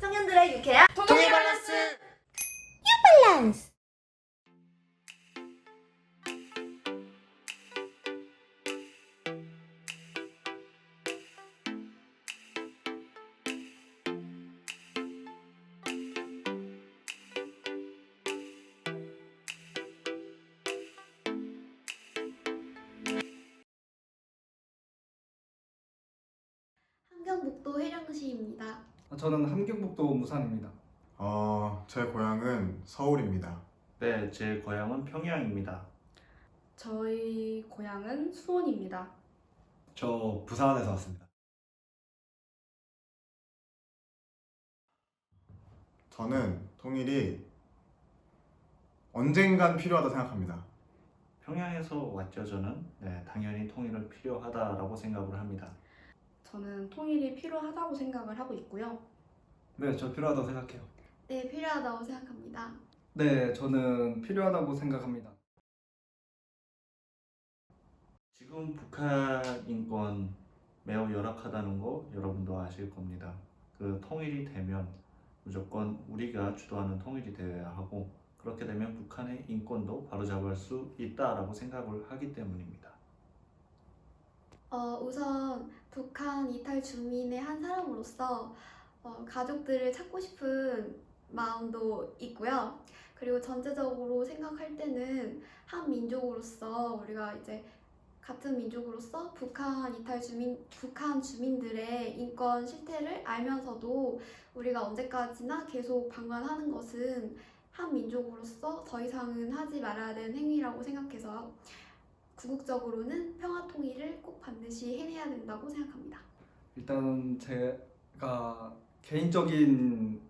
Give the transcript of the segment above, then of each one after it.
청년들의 유쾌한 통일 밸런스! 밸런스. 함경북도 해령시입니다. 저는 함경북도 무산입니다. 어, 제 고향은 서울입니다. 네, 제 고향은 평양입니다. 저희 고향은 수원입니다. 저 부산에서 왔습니다. 저는 통일이 언젠간 필요하다 생각합니다. 평양에서 왔죠, 저는. 네, 당연히 통일은 필요하다라고 생각을 합니다. 저는 통일이 필요하다고 생각을 하고 있고요. 네, 저 필요하다고 생각해요. 네, 필요하다고 생각합니다. 네, 저는 필요하다고 생각합니다. 지금 북한 인권 매우 열악하다는 거 여러분도 아실 겁니다. 그 통일이 되면 무조건 우리가 주도하는 통일이 되어야 하고 그렇게 되면 북한의 인권도 바로잡을 수 있다라고 생각을 하기 때문입니다. 어, 우선 북한 이탈 주민의 한 사람으로서 어, 가족들을 찾고 싶은 마음도 있고요. 그리고 전체적으로 생각할 때는 한 민족으로서 우리가 이제 같은 민족으로서 북한 이탈 주민, 북한 주민들의 인권 실태를 알면서도 우리가 언제까지나 계속 방관하는 것은 한 민족으로서 더 이상은 하지 말아야 되는 행위라고 생각해서 궁극적으로는 평화 통일을 꼭 반드시 해내야 된다고 생각합니다. 일단 제가 개인적인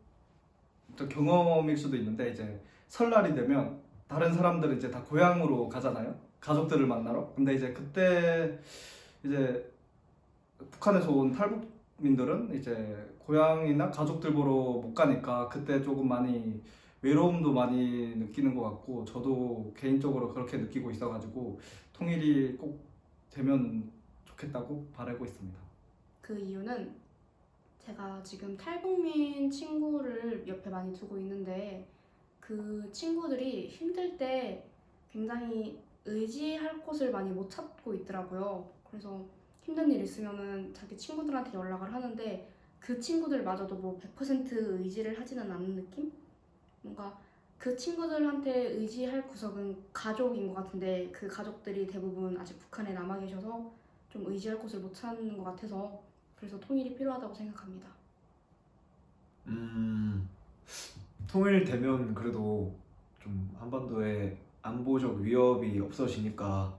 또 경험일 수도 있는데 이제 설날이 되면 다른 사람들은 이제 다 고향으로 가잖아요. 가족들을 만나러. 근데 이제 그때 이제 북한에서 온 탈북민들은 이제 고향이나 가족들 보러 못 가니까 그때 조금 많이 외로움도 많이 느끼는 것 같고 저도 개인적으로 그렇게 느끼고 있어가지고 통일이 꼭 되면 좋겠다고 바라고 있습니다. 그 이유는 제가 지금 탈북민 친구를 옆에 많이 두고 있는데 그 친구들이 힘들 때 굉장히 의지할 곳을 많이 못 찾고 있더라고요. 그래서 힘든 일 있으면은 자기 친구들한테 연락을 하는데 그 친구들마저도 뭐 100% 의지를 하지는 않는 느낌? 뭔가 그 친구들한테 의지할 구석은 가족인 것 같은데 그 가족들이 대부분 아직 북한에 남아 계셔서 좀 의지할 곳을 못 찾는 것 같아서 그래서 통일이 필요하다고 생각합니다. 음, 통일되면 그래도 좀 한반도에 안보적 위협이 없어지니까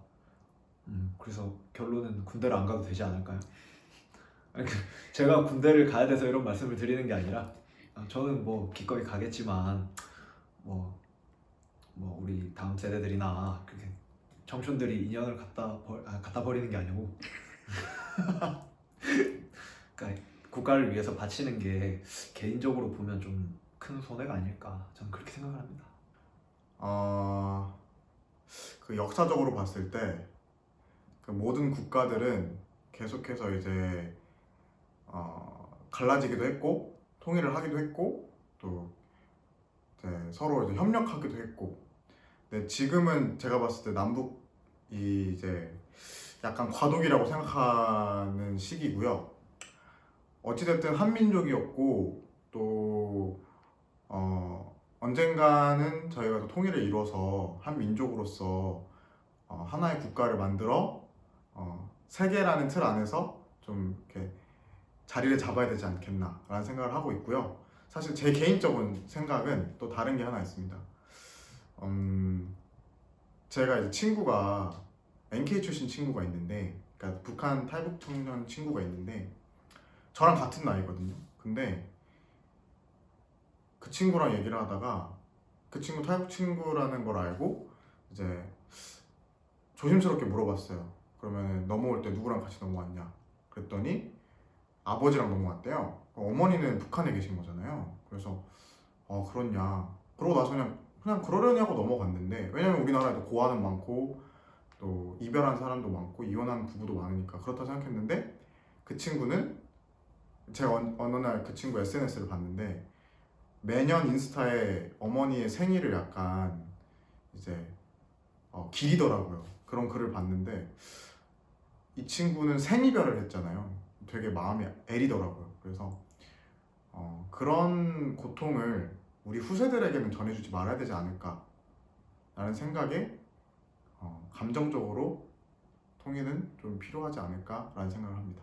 음, 그래서 결론은 군대를 안 가도 되지 않을까요? 그, 제가 군대를 가야 돼서 이런 말씀을 드리는 게 아니라 아, 저는 뭐 기꺼이 가겠지만 뭐, 뭐 우리 다음 세대들이나 그렇게 청춘들이 인연을 갖다 버, 아, 갖다 버리는 게 아니고 그러니까 국가를 위해서 바치는 게 개인적으로 보면 좀 큰 손해가 아닐까 저는 그렇게 생각을 합니다. 어, 그 역사적으로 봤을 때 그 모든 국가들은 계속해서 이제 어, 갈라지기도 했고 통일을 하기도 했고 또 이제 서로 이제 협력하기도 했고 근데 지금은 제가 봤을 때 남북이 이제 약간 과도기라고 생각하는 시기고요. 어찌됐든 한민족이었고 또 어, 언젠가는 저희가 또 통일을 이뤄서 한 민족으로서 어, 하나의 국가를 만들어 어, 세계라는 틀 안에서 좀 이렇게 자리를 잡아야 되지 않겠나라는 생각을 하고 있고요. 사실 제 개인적인 생각은 또 다른 게 하나 있습니다. 음, 제가 이제 친구가 NK 출신 친구가 있는데, 그러니까 북한 탈북 청년 친구가 있는데 저랑 같은 나이거든요. 근데 그 친구랑 얘기를 하다가 그 친구 탈북 친구라는 걸 알고 이제 조심스럽게 물어봤어요. 그러면 넘어올 때 누구랑 같이 넘어왔냐? 그랬더니 아버지랑 넘어왔대요. 어머니는 북한에 계신 거잖아요. 그래서 어 그렇냐. 그러고 나서 그냥 그냥 그러려니 하고 넘어갔는데 왜냐면 우리나라에도 고아는 많고 또 이별한 사람도 많고 이혼한 부부도 많으니까 그렇다 생각했는데 그 친구는 제가 어느 어느 날 그 친구 SNS를 봤는데 매년 인스타에 어머니의 생일을 약간 이제 어, 기리더라고요. 그런 글을 봤는데 이 친구는 생이별을 했잖아요. 되게 마음이 애리더라고요. 그래서 어, 그런 고통을 우리 후세들에게는 전해주지 말아야 되지 않을까 라는 생각에 어, 감정적으로 통일은 좀 필요하지 않을까 라는 생각을 합니다.